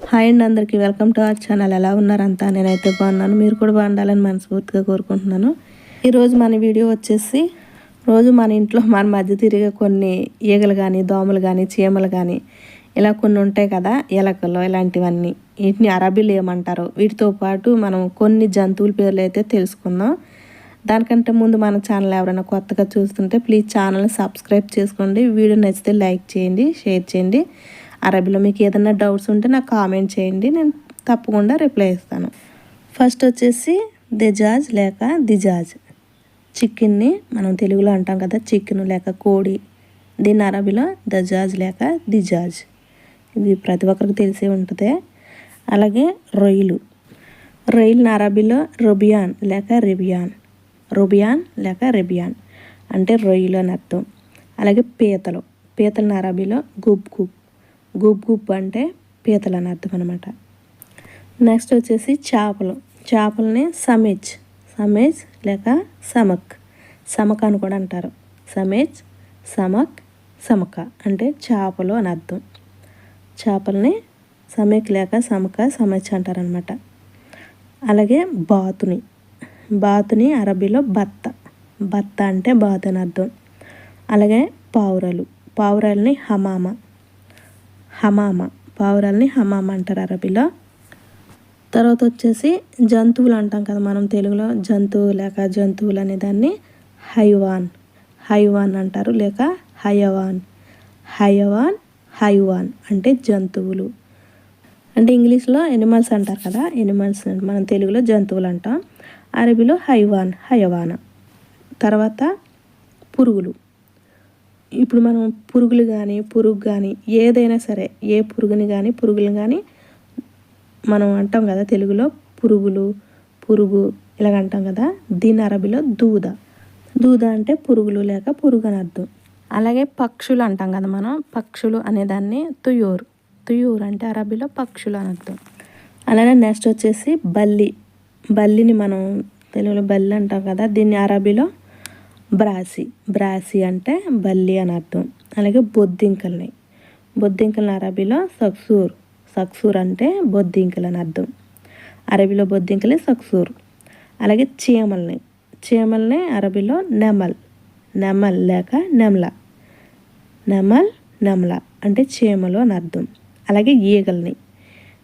Hi అండి అందరికీ. Welcome to our channel. ఎలా ఉన్నారంతా నేనైతే బాగున్నాను. మీరు కూడా బాగుండాలని మనస్ఫూర్తిగా కోరుకుంటున్నాను. ఈరోజు మన వీడియో వచ్చేసి రోజు మన ఇంట్లో మన మధ్య తిరిగే కొన్ని ఈగలు కానీ దోమలు కానీ చీమలు కానీ ఇలా కొన్ని ఉంటాయి కదా ఎలకలు ఇలాంటివన్నీ. వీటిని అరబీలు ఏమంటారు. వీటితో పాటు మనం కొన్ని జంతువుల పేర్లు అయితే తెలుసుకుందాం. దానికంటే ముందు మన ఛానల్ ఎవరైనా కొత్తగా చూస్తుంటే ప్లీజ్ ఛానల్ సబ్స్క్రైబ్ చేసుకోండి. వీడియో నచ్చితే లైక్ చేయండి షేర్ చేయండి. అరబీలో మీకు ఏదైనా డౌట్స్ ఉంటే నాకు కామెంట్ చేయండి నేను తప్పకుండా రిప్లై ఇస్తాను. ఫస్ట్ వచ్చేసి దిజాజ్ లేక దిజాజ్. చికెన్ని మనం తెలుగులో అంటాం కదా చికెన్ లేక కోడి. దీన్ని అరబీలో దజాజ్ లేక దిజాజ్. ఇది ప్రతి ఒక్కరికి తెలిసే ఉంటుంది. అలాగే రొయ్యలు. రొయ్యలు అరబీలో రొబియాన్ లేక రెబియాన్. రొబియాన్ లేక రెబియాన్. అంటే రొయ్యలు అని అర్థం. అలాగే పీతలు. పీతల అరబీలో గుబ్ గుబ్. గుబ్ గుబ్ అంటే పీతలు అని అర్థం అనమాట నెక్స్ట్ వచ్చేసి చేపలు. చేపలని సమేజ్. సమేజ్ లేక సమక్. సమక అని కూడా అంటారు. సమేజ్ సమక్ సమక అంటే చేపలు అని అర్థం. చేపల్ని సమేక్ లేక సమక సమచ్ అంటారనమాట అలాగే బాతుని. బాతుని అరబీలో బత్త. బత్త అంటే బాత్ అని అర్థం. అలాగే పావురాలు. పావురాలని హమామ. హమామ. పావురాల్ని హమామ అంటారు అరబీలో. తర్వాత వచ్చేసి జంతువులు అంటాం కదా మనం తెలుగులో. జంతువు లేక జంతువులు అనే దాన్ని హైవాన్. హైవాన్ అంటారు లేక హయవాన్. హయవాన్ హైవాన్ అంటే జంతువులు. అంటే ఇంగ్లీష్లో ఎనిమల్స్ అంటారు కదా ఎనిమల్స్ మనం తెలుగులో జంతువులు అంటాం. అరబీలో హైవాన్ హయవాన. తర్వాత పురుగులు. ఇప్పుడు మనం పురుగులు కానీ పురుగు కానీ ఏదైనా సరే ఏ పురుగుని కానీ పురుగులు కానీ మనం అంటాం కదా తెలుగులో పురుగులు పురుగు ఇలాగ అంటాం కదా దీని అరబీలో దూద. దూద అంటే పురుగులు లేక పురుగు అని అర్థం. అలాగే పక్షులు అంటాం కదా మనం పక్షులు అనేదాన్ని తుయూర్. తుయూర్ అంటే అరబీలో పక్షులు అని అర్థం. అలానే నెక్స్ట్ వచ్చేసి బల్లి. బల్లిని మనం తెలుగులో బల్లి అంటాం కదా దీన్ని అరబీలో బ్రాసి. బ్రాసి అంటే బల్లి అని అర్థం. అలాగే బొద్దింకల్ని బొద్దింకల్ని అరబీలో సక్సూర్. సక్సూర్ అంటే బొద్దింకలు అని అర్థం. అరబీలో బొద్దింకలే సక్సూర్. అలాగే చీమల్ని చీమల్ని అరబీలో నెమల్. నెమల్ లేక నెమల. నెమల్ నెమల అంటే చీమలు అని అర్థం. అలాగే ఈగల్ని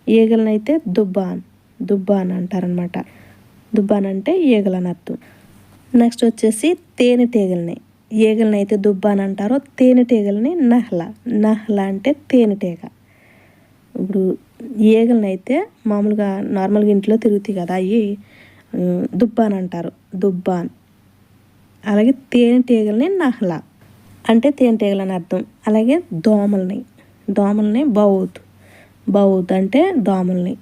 ఈగల్ని అయితే దుబ్బాన్ దుబ్బాన్ అంటారనమాట దుబ్బాన్ అంటే ఈగలని అర్థం. నెక్స్ట్ వచ్చేసి తేనెటీగల్ని ఈగల్ని అయితే అని అంటారో తేనెటీగల్ని నహ్ల. నహ్ల అంటే తేనెటీగ ఇప్పుడు ఈగల్ని అయితే మామూలుగా నార్మల్గా ఇంట్లో తిరుగుతాయి కదా అవి దుబ్బాన్ అంటారు. దుబ్బాన్ అలాగే తేనెటీగల్ని నహ్ల. అంటే తేనెటీగలు అని అర్థం. అలాగే దోమల్ని. దోమల్ని బౌద్. బౌద్ అంటే దోమల్ని.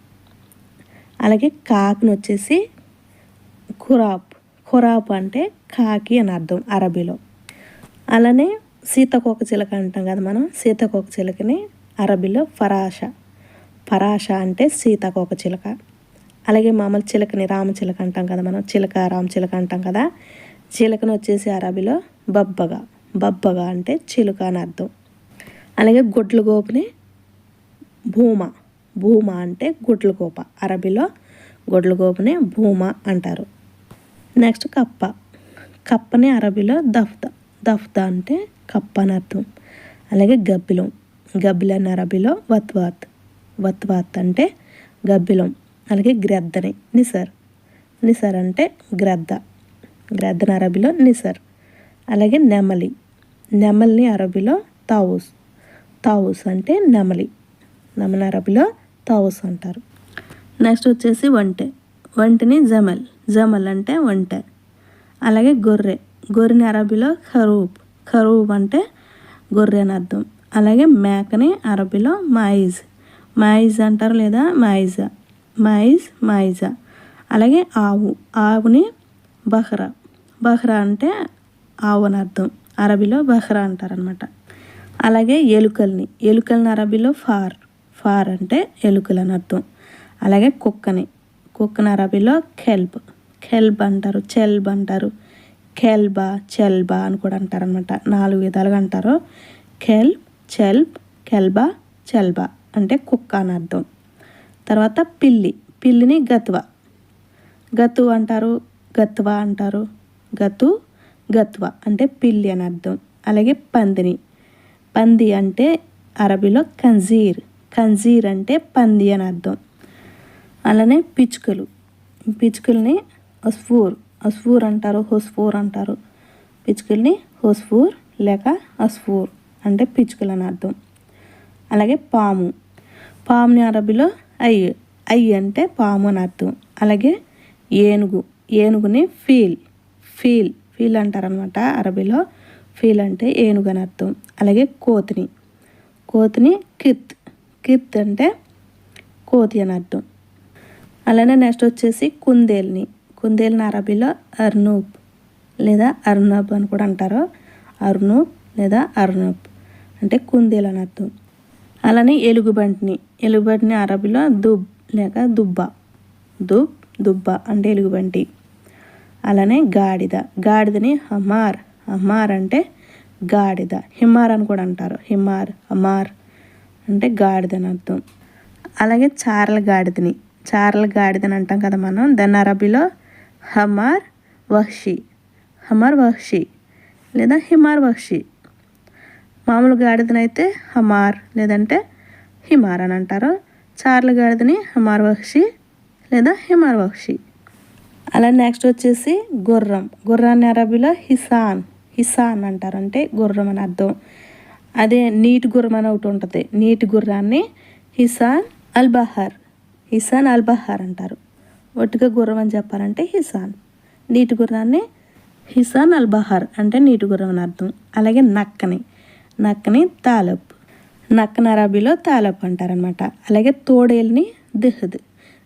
అలాగే కాకుని వచ్చేసి ఖురాప్ ఖురాబ్ అంటే కాకి అని అర్థం అరబీలో. అలానే సీతకోక చిలక అంటాం కదా మనం సీతకోక చిలకని అరబీలో ఫరాష. ఫరాష అంటే సీతకోక చిలక. అలాగే మామూలు చిలకని రామచిలక అంటాం కదా మనం చిలక రామచిలక అంటాం కదా చిలకని వచ్చేసి అరబీలో బబ్బగా. బబ్బగా అంటే చిలుక అని అర్థం. అలాగే గుడ్ల గోపుని భూమ. భూమ అంటే గుడ్ల గోప. అరబీలో గుడ్ల గోపుని భూమ అంటారు. నెక్స్ట్ కప్ప కప్పని అరబీలో దఫ్తా దఫ్దా అంటే కప్ప అని అర్థం. అలాగే గబ్బిలం గబ్బిలని అరబీలో వత్వాత్ వత్వాత్ అంటే గబ్బిలం అలాగే గ్రద్దని నిసర్ నిసర్ అంటే గ్రద్ద గ్రద్దని అరబీలో నిసర్ అలాగే నెమలి. నెమలిని అరబీలో తావుస్ తావుస్ అంటే నెమలి. నెమలి అరబీలో తావుస్ అంటారు. నెక్స్ట్ వచ్చేసి వంటే. వంటిని జమల్. జమల్ అంటే వంట. అలాగే గొర్రె. గొర్రెని అరబీలో ఖరూబ్. ఖరూబ్ అంటే గొర్రె అని అర్థం. అలాగే మేకని అరబీలో మాయిజ్ మాయిజ్ అంటారు లేదా మాయిజా మాయిజ్ మాయిజా అలాగే ఆవు. ఆవుని బహ్రా. బహ్రా అంటే ఆవు అని అర్థం. అరబీలో బహ్రా అంటారనమాట అలాగే ఎలుకల్ని. ఎలుకల్ని అరబీలో ఫార్. ఫార్ అంటే ఎలుకలు అని అర్థం. అలాగే కుక్కని. కుక్కని అరబీలో కెల్బ్ కెల్బ్ అంటారు చెల్బ్ అంటారు. కెల్బా చెల్బా అని కూడా అంటారనమాట నాలుగు విధాలుగా అంటారు. కెల్బ్ చెల్బ్ కెల్బా చెల్బా అంటే కుక్క అని అర్థం. తర్వాత పిల్లి. పిల్లిని గత్వ. గతు అంటారు గత్వ అంటారు. గతు గత్వ అంటే పిల్లి అని అర్థం. అలాగే పందిని. పంది అంటే అరబీలో కంజీర్ కంజీర్ అంటే పంది అని అర్థం. అలానే పిచ్చుకలు. పిచ్చుకల్ని అస్ఫూర్ అస్ఫూర్ అంటారు హోస్ఫూర్ అంటారు. పిచ్చుకల్ని హోస్ఫూర్ లేక అస్ఫూర్ అంటే పిచ్చుకలు అని అర్థం. అలాగే పాము. పాముని అరబీలో ఐ అయ్యి అంటే పాము అని అర్థం. అలాగే ఏనుగు. ఏనుగుని ఫీల్ ఫీల్ ఫీల్ అంటారనమాట అరబీలో. ఫీల్ అంటే ఏనుగు అని అర్థం. అలాగే కోతిని. కోతిని కిత్ కిత్ అంటే కోతి అని అర్థం. అలానే నెక్స్ట్ వచ్చేసి కుందేల్ని. కుందేల్ని అరబీలో అర్నూప్ లేదా అర్నబ్ అని కూడా అంటారు. అర్నూప్ లేదా అర్నబ్ అంటే కుందేలు అని అర్థం. అలానే ఎలుగుబంటిని. ఎలుగుబంటిని అరబీలో దుబ్ లేక దుబ్బ. దుబ్ దుబ్బ అంటే ఎలుగుబంటి. అలానే గాడిద. గాడిదని హమార్. హమార్ అంటే గాడిద. హిమార్ అని కూడా అంటారు. హిమార్ హమార్ అంటే గాడిద అని అర్థం. అలాగే చారల గాడిదని. చార్ల గాడిదని అంటాం కదా మనం. దాని అరబీలో హమార్ వహ్షి. హమార్ వహ్షి లేదా హిమార్ వహ్షి. మామూలు గాడిదనైతే హమార్ లేదంటే హిమార్ అని అంటారు. చార్ల గాడిదని హమార్ వహ్షి లేదా హిమార్ వహ్షి. అలా నెక్స్ట్ వచ్చేసి గుర్రం. గుర్రాన్ని అరబీలో హిసాన్ హిసాన్ అంటారు. అంటే గుర్రం అని అర్థం. అదే నీటి గుర్రం అని ఒకటి ఉంటుంది. నీటి గుర్రాన్ని హిసాన్ అల్ బహార్ హిసాన్ అల్ బహార్ అంటారు. ఒట్టుగా గుర్రం అని చెప్పాలంటే హిసాన్. నీటి గుర్రాన్ని హిసాన్ అల్ బహార్ అంటే నీటి గుర్రం అని అర్థం. అలాగే నక్కని. నక్కని తాలబ్. నక్కన అరబీలో తాలబ్ అంటారనమాట అలాగే తోడేల్ని దిహద్.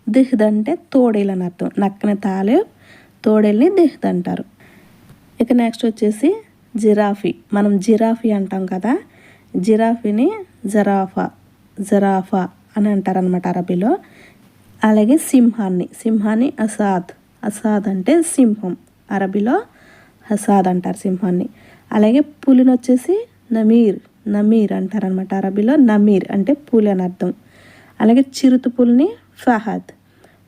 దిహద్ అంటే తోడేలు అని అర్థం. నక్కని తాలప్ తోడేల్ని దిహద్ అంటారు. ఇక నెక్స్ట్ వచ్చేసి జిరాఫీ. మనం జిరాఫీ అంటాం కదా. జిరాఫీని జరాఫా జరాఫా అని అంటారనమాట అరబీలో. అలాగే సింహాన్ని. సింహాన్ని అసాద్. అసాద్ అంటే సింహం. అరబీలో హసాద్ అంటారు సింహాన్ని. అలాగే పులిని వచ్చేసి నమీర్. నమీర్ అంటారనమాట అరబీలో నమీర్ అంటే పులి అని అర్థం. అలాగే చిరుత పులిని ఫహాద్.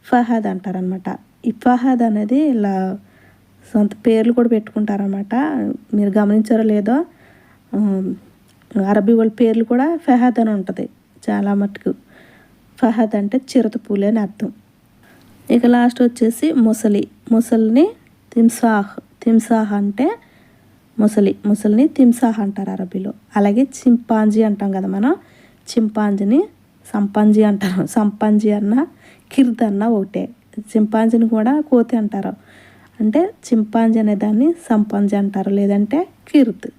ఫహాద్ అంటారనమాట ఈ ఫహాద్ అనేది ఇలా సొంత పేర్లు కూడా పెట్టుకుంటారనమాట మీరు గమనించారో లేదో అరబీ వాళ్ళ పేర్లు కూడా ఫహాద్ అని ఉంటుంది. చాలా మటుకు. ఫహద్ అంటే చిరుత పూలు అని అర్థం. ఇక లాస్ట్ వచ్చేసి ముసలి. ముసలిని తిమ్సాహ్ తిమ్సాహ్ అంటే ముసలి. ముసలిని తిమ్సాహ్ అంటారు అరబీలో. అలాగే చింపాంజీ అంటాం కదా మనం. చింపాంజీని సంపాంజీ అంటారు. సంపాంజీ అన్న కిర్ద్ అన్న ఒకటే. చింపాంజీని కూడా కోతి అంటారు. అంటే చింపాంజీ అనే దాన్ని సంపాంజీ అంటారు. లేదంటే కిర్ద్.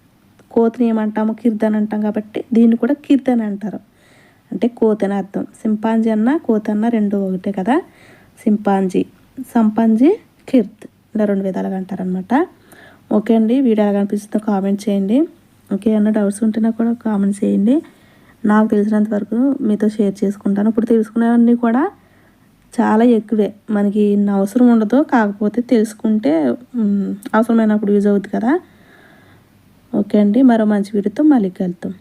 కోతిని ఏమంటాము? కిర్ద్ అని అంటాం కాబట్టి దీన్ని కూడా కిర్ద్ అని అంటారు. అంటే కోతని అర్థం. సింపాంజీ అన్న కోత అన్న రెండు ఒకటే కదా? సింపాంజీ. సంపాంజీ కిర్త్ ఇలా రెండు విధాలుగా అంటారనమాట ఓకే అండి వీడియో ఎలా కనిపిస్తుందో కామెంట్ చేయండి. ఓకే ఏమైనా డౌట్స్ ఉంటేనా కూడా కామెంట్ చేయండి. నాకు తెలిసినంత వరకు మీతో షేర్ చేసుకుంటాను. ఇప్పుడు తెలుసుకునేవన్నీ కూడా చాలా ఎక్కువే. మనకి ఇన్ని అవసరం ఉండదు కాకపోతే తెలుసుకుంటే అవసరమైనప్పుడు యూజ్ అవుతుంది కదా? ఓకే అండి మరో మంచి వీడియోతో మళ్ళీ కలుద్దాం.